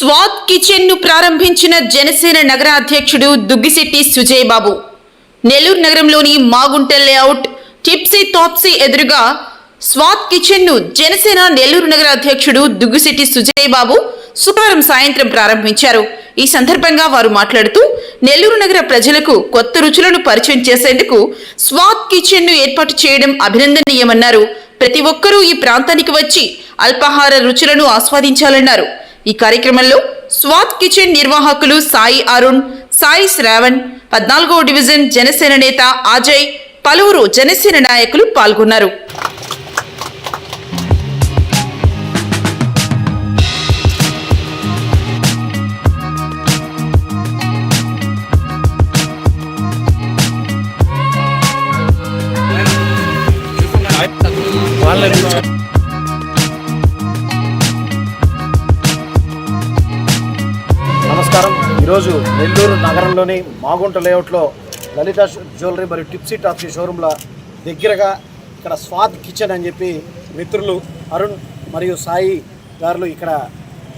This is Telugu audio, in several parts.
స్వాత్ కిచెన్ను ప్రారంభించిన జనసేన నగర అధ్యక్షుడు దుగ్గిశెట్టి సుజయ్ బాబు నెల్లూరు నగరంలోని మాగుంట లేఅవుట్ టిప్సీ తాప్సీ ఎదురుగా స్వాత్ కిచెన్ను జనసేన నెల్లూరు నగర అధ్యక్షుడు దుగ్గిశెట్టి సుజయ్ బాబు శుక్రవారం సాయంత్రం ప్రారంభించారు. ఈ సందర్భంగా వారు మాట్లాడుతూ నెల్లూరు నగర ప్రజలకు కొత్త రుచులను పరిచయం చేసేందుకు స్వాత్ కిచెన్ను ఏర్పాటు చేయడం అభినందనీయమన్నారు. ప్రతి ఒక్కరూ ఈ ప్రాంతానికి వచ్చి అల్పాహార రుచులను ఆస్వాదించాలన్నారు. ఈ కార్యక్రమంలో స్వాత్ కిచెన్ నిర్వాహకులు సాయి అరుణ్ సాయి శ్రావణ్ పద్నాలుగో డివిజన్ జనసేన నేత అజయ్ పలువురు జనసేన నాయకులు పాల్గొన్నారు. వాళ్ళ నమస్కారం. ఈరోజు నెల్లూరు నగరంలోని మాగుంట లేఅవుట్లో లలిత జ్యువెలరీ మరియు టిప్సీ టాప్సీ షోరూమ్ల దగ్గరగా ఇక్కడ స్వాద్ కిచెన్ అని చెప్పి మిత్రులు అరుణ్ మరియు సాయి గారులు ఇక్కడ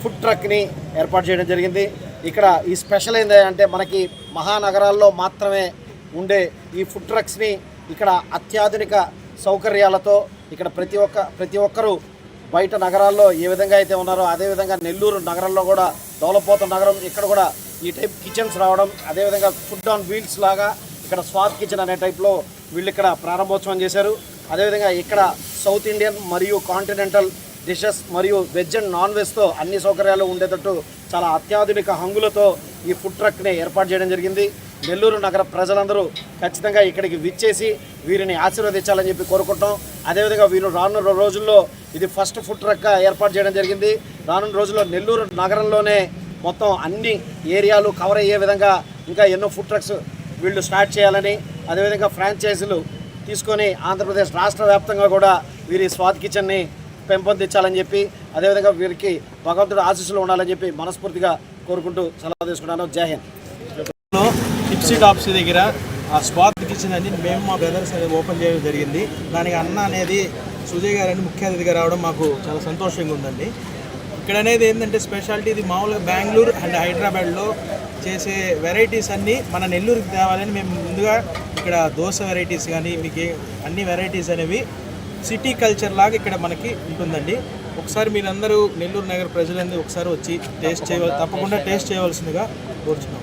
ఫుడ్ ట్రక్ని ఏర్పాటు చేయడం జరిగింది. ఇక్కడ ఈ స్పెషల్ ఏంటంటే మనకి మహానగరాల్లో మాత్రమే ఉండే ఈ ఫుడ్ ట్రక్స్ని ఇక్కడ అత్యాధునిక సౌకర్యాలతో ఇక్కడ ప్రతి ఒక్క ప్రతి ఒక్కరూ బయట నగరాల్లో ఏ విధంగా అయితే ఉన్నారో అదేవిధంగా నెల్లూరు నగరంలో కూడా డెవలప్ అవుతున్న నగరం ఇక్కడ కూడా ఈ టైప్ కిచెన్స్ రావడం అదేవిధంగా ఫుడ్ ఆన్ వీల్స్ లాగా ఇక్కడ స్వాత్ కిచెన్ అనే టైప్లో వీళ్ళు ఇక్కడ ప్రారంభోత్సవం చేశారు. అదేవిధంగా ఇక్కడ సౌత్ ఇండియన్ మరియు కాంటినెంటల్ డిషెస్ మరియు వెజ్ అండ్ నాన్ వెజ్తో అన్ని సౌకర్యాలు ఉండేటట్టు చాలా అత్యాధునిక హంగులతో ఈ ఫుడ్ ట్రక్ని ఏర్పాటు చేయడం జరిగింది. నెల్లూరు నగర ప్రజలందరూ ఖచ్చితంగా ఇక్కడికి విచ్చేసి వీరిని ఆశీర్వదించాలని చెప్పి కోరుకుంటాం అదేవిధంగా వీరు రానున్న రోజుల్లో ఇది ఫస్ట్ ఫుడ్ ట్రక్గా ఏర్పాటు చేయడం జరిగింది. రానున్న రోజుల్లో నెల్లూరు నగరంలోనే మొత్తం అన్ని ఏరియాలు కవర్ అయ్యే విధంగా ఇంకా ఎన్నో ఫుడ్ ట్రక్స్ వీళ్ళు స్టార్ట్ చేయాలని అదేవిధంగా ఫ్రాంచైజీలు తీసుకొని ఆంధ్రప్రదేశ్ రాష్ట్ర వ్యాప్తంగా కూడా వీరి స్వాద్ కిచెన్ని పెంపొందించాలని చెప్పి అదేవిధంగా వీరికి భగవంతుడు ఆశీస్సులు ఉండాలని చెప్పి మనస్ఫూర్తిగా కోరుకుంటూ సలహా తీసుకున్నాను జై హింద్. లో టిప్సీ టాప్స్ దగ్గర ఆ స్పాట్ కిచెన్ అని మేము మా బ్రదర్స్ అనేది ఓపెన్ చేయడం జరిగింది. దానికి అన్న అనేది సుజయ్ గారు అని ముఖ్య అతిథిగా రావడం మాకు చాలా సంతోషంగా ఉందండి. ఇక్కడ అనేది ఏంటంటే స్పెషాలిటీ ఇది మామూలుగా బెంగళూరు అండ్ హైదరాబాద్లో చేసే వెరైటీస్ అన్నీ మన నెల్లూరుకి తేవాలని మేము ముందుగా ఇక్కడ దోశ వెరైటీస్ కానీ మీకు అన్ని వెరైటీస్ అనేవి సిటీ కల్చర్ లాగా ఇక్కడ మనకి ఉంటుందండి. ఒకసారి మీరందరూ నెల్లూరు నగర ప్రజలందరూ ఒకసారి వచ్చి టేస్ట్ చేయవల్ తప్పకుండా టేస్ట్ చేయవలసిందిగా కోరుచున్నాం.